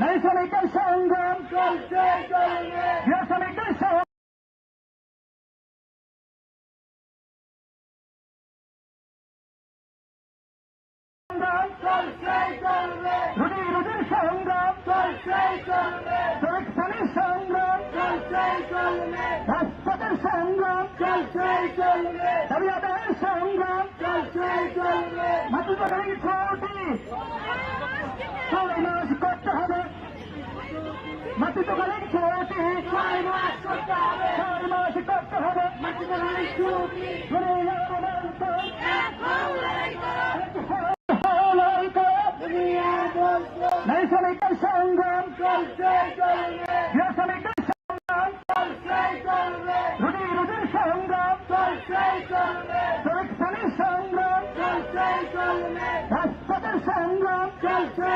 নারী শ্রমিকের সংগ্রাম চলছে চলবে গৃহ শ্রমিকের সংগ্রাম চলছে চলবে রুটি রুটির সংগ্রাম শ্রেণির সংগ্রাম রাজপথের সংগ্রাম দাবি আদায়ের সংগ্রাম মাতৃত্বকালীন ছুটি ছয় মাস করতে হবে মাতৃত্বকালীন ছুটি ছয় মাস করতে হবে। ছয় মাস করতে হবে। মাটিতে মানুষ ছুটি সংগ্রাম চলছে চলবে সংগ্রাম চলছে চলবে। রুটি রুটির সংগ্রাম চলছে চলবে। সংগ্রাম চলছে চলবে। রাজপথের সংগ্রাম চলছে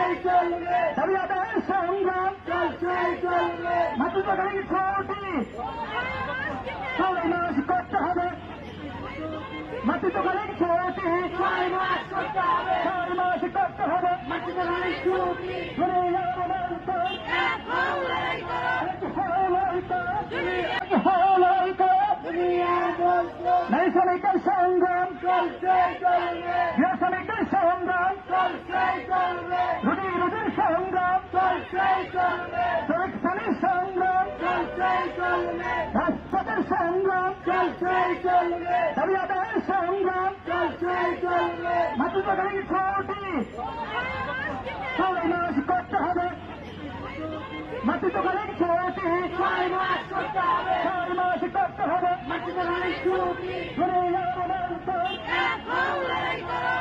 ছুটি ছয় মাস করতে হবে মাতৃত্বকালীন ছুটি ছয় মাস করতে হবে ছয় মাস করতে হবে মাটিতে মানুষ ছুটি ঘুরে যাব বলতো এখন লড়াই করো রাজপথের সংগ্রাম চলছে আদায়ের সংগ্রাম চলছে মাতৃত্বকালীন ছুটি। ছয় মাস করতে হবে। মাতৃত্বকালীন ছুটি। ছয় মাস করতে হবে। ছয় মাস করতে হবে। মানুষ ছুটি। ঘুরে যাব বলতো এখন লড়াই করো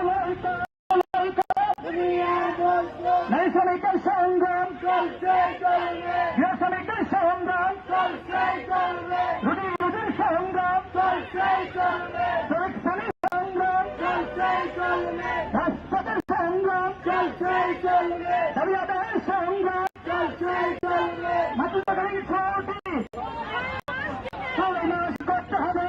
লড়াই করো লড়াই করো দুনিয়া বলছো নারী শ্রমিকের সংগ্রাম চলছে চলবে গৃহ শ্রমিকের সংগ্রাম চলছে চলবে রুটি রুটির সংগ্রাম চলছে চলবে শ্রমিক শ্রেণির সংগ্রাম চলছে চলবে রাজপথের সংগ্রাম চলছে চলবে দাবি আদায়ের সংগ্রাম চলছে চলবে মাতৃত্বকালীন ছুটি ছয় মাস করতে হবে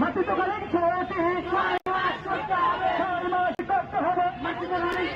মাতৃত্বকালীন ছুটি ছয় মাস করতে হবে ছয় মাস করতে হবে মাটিতে মানুষ ছুটি ঘুরে যাব লড়াই করো দুনিয়া বলছো নারী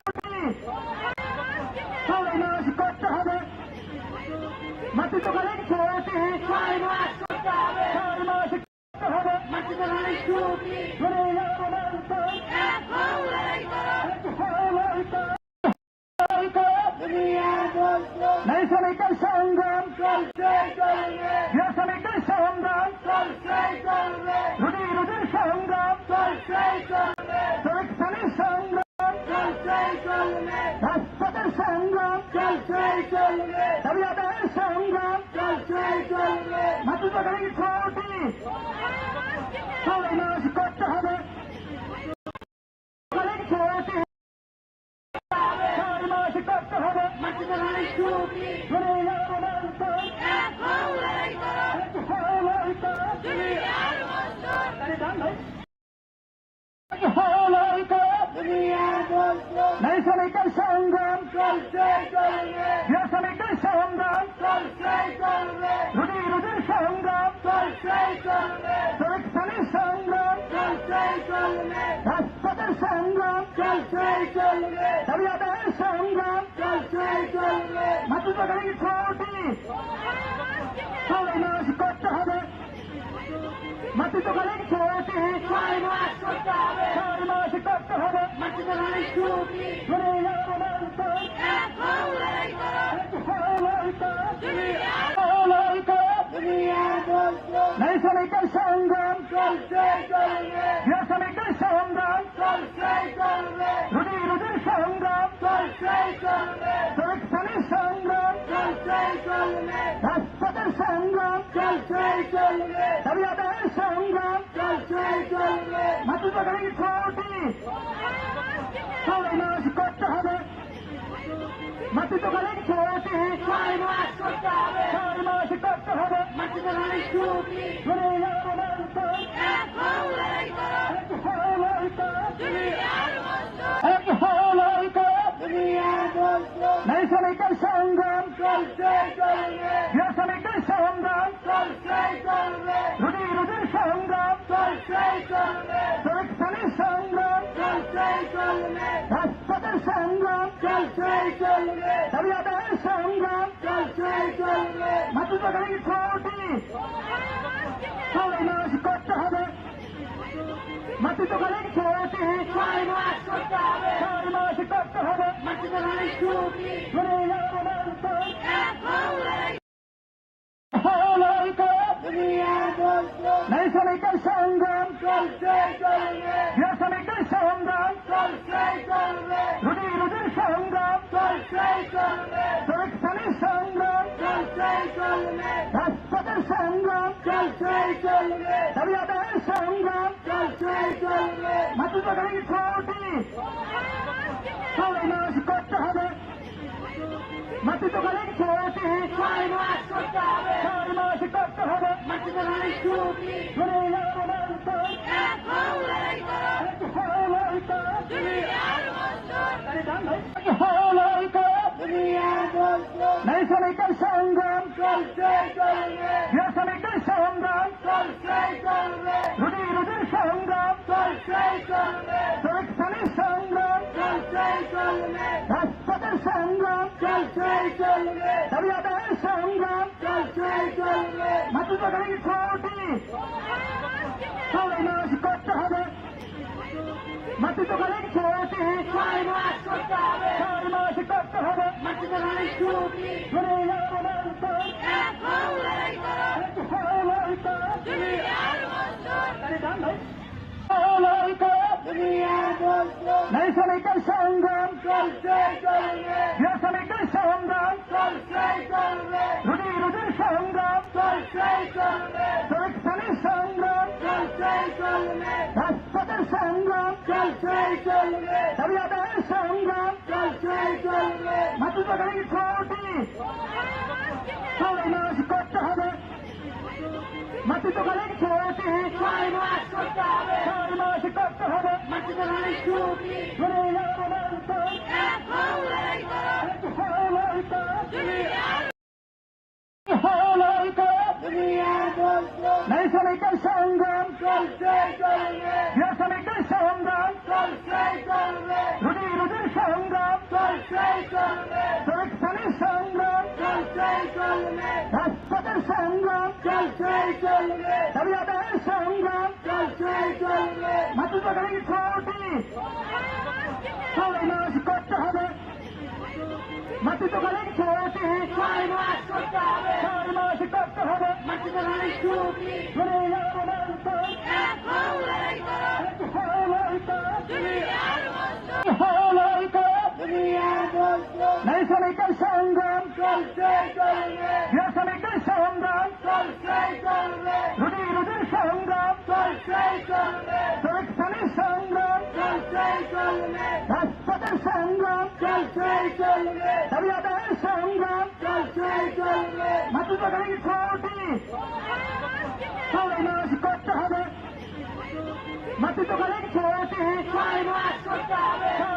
শ্রমিকের সংগ্রাম চলছে শ্রমিকের সংগ্রাম চলছে রুটি রুটির সংগ্রাম চলছে শ্রমিক শ্রেণির সংগ্রাম চলছে রাজপথের সংগ্রাম চলছে দাবি আদায়ের সংগ্রাম চলছে মাতৃত্বকালীন ছুটি শ্রমিকের সংগ্রাম শ্রমিকের সংগ্রাম রুটি রুটির সংগ্রাম শ্রমিক শ্রেণির সংগ্রাম চলবে সংগ্রাম দাবি আদায়ের সংগ্রাম মাতৃত্বকালীন ছুটি ছয় মাস করতে হবে। মাতৃত্বকালীন ছুটি ছয় মাস করতে হবে। ছয় মাস করতে হবে। মাটিতে রাজপথের সংগ্রাম চলছে চলবে দাবি আদায়ের সংগ্রাম মাতৃত্বকালীন ছুটি। ছয় মাস করতে হবে। মাতৃত্বকালীন ছুটি। ছয় মাস করতে হবে। ছয় মাস করতে হবে। মাটিতে ছুটি। সংগ্রাম। শ্রমিকের সংগ্রাম রুটি রুটির সংগ্রাম শ্রমিক শ্রেণির সংগ্রাম রাজপথের সংগ্রাম দাবি আদায়ের সংগ্রাম মাতৃত্বকালীন ছুটি ছয় মাস করতে হবে মাতৃত্বকালীন ছুটি ছয় মাস করতে হবে ছয় মাস করতে হবে মাতৃত্বকালীন ছুটি সংগ্রাম চলছে দাবি আদায়ের সংগ্রাম মাতৃত্বকালীন ছয় মাস করতে হবে। মাতৃত্বকালীন ছয় মাস করতে হবে। মাতৃত্বকালীন শ্রমিকের সংগ্রাম। গৃহ শ্রমিকের সংগ্রাম রুটি রুটির সংগ্রাম শ্রমিক শ্রেণির সংগ্রাম রাজপথের সংগ্রাম দাবি আদায়ের সংগ্রাম চলছে চলবে ছয় মাস করতে হবে মাতৃত্বকালীন ছুটি ছয় মাস করতে হবে ছয় মাস করতে হলাই করো দুনিয়ার মন্ত্র নাই শ্রমিকের সংগ্রাম চলছে চলবে গৃহ শ্রমিকের সংগ্রাম রুটি রুটির সংগ্রাম শ্রমিক শ্রেণির সংগ্রাম রাজপথের সংগ্রাম আদায়ের সংগ্রাম মাতৃত্বকালীন ছুটি ছয় মাস করতে হবে ছয় মাস করতে হবে। ছয় মাস করতে হবে। ছুটি হওয়াই করো রাজপথের সংগ্রাম চলছে চলবে দাবি আদায়ের সংগ্রাম মাতৃত্বকালীন ছুটি ছয় মাস করতে হবে মাতৃত্বকালীন ছুটি ছয় মাস করতে হবে ছয় মাস করতে হবে মাতৃত্বকালীন ছুটি দুনিয়ার মন্ত্র রাজপথের সংগ্রাম আদায়ের সংগ্রাম মাতৃত্বকালীন ছটি মাস করতে হবে। মাতৃত্বকালীন ছটি ছয় মাস করতে হবে।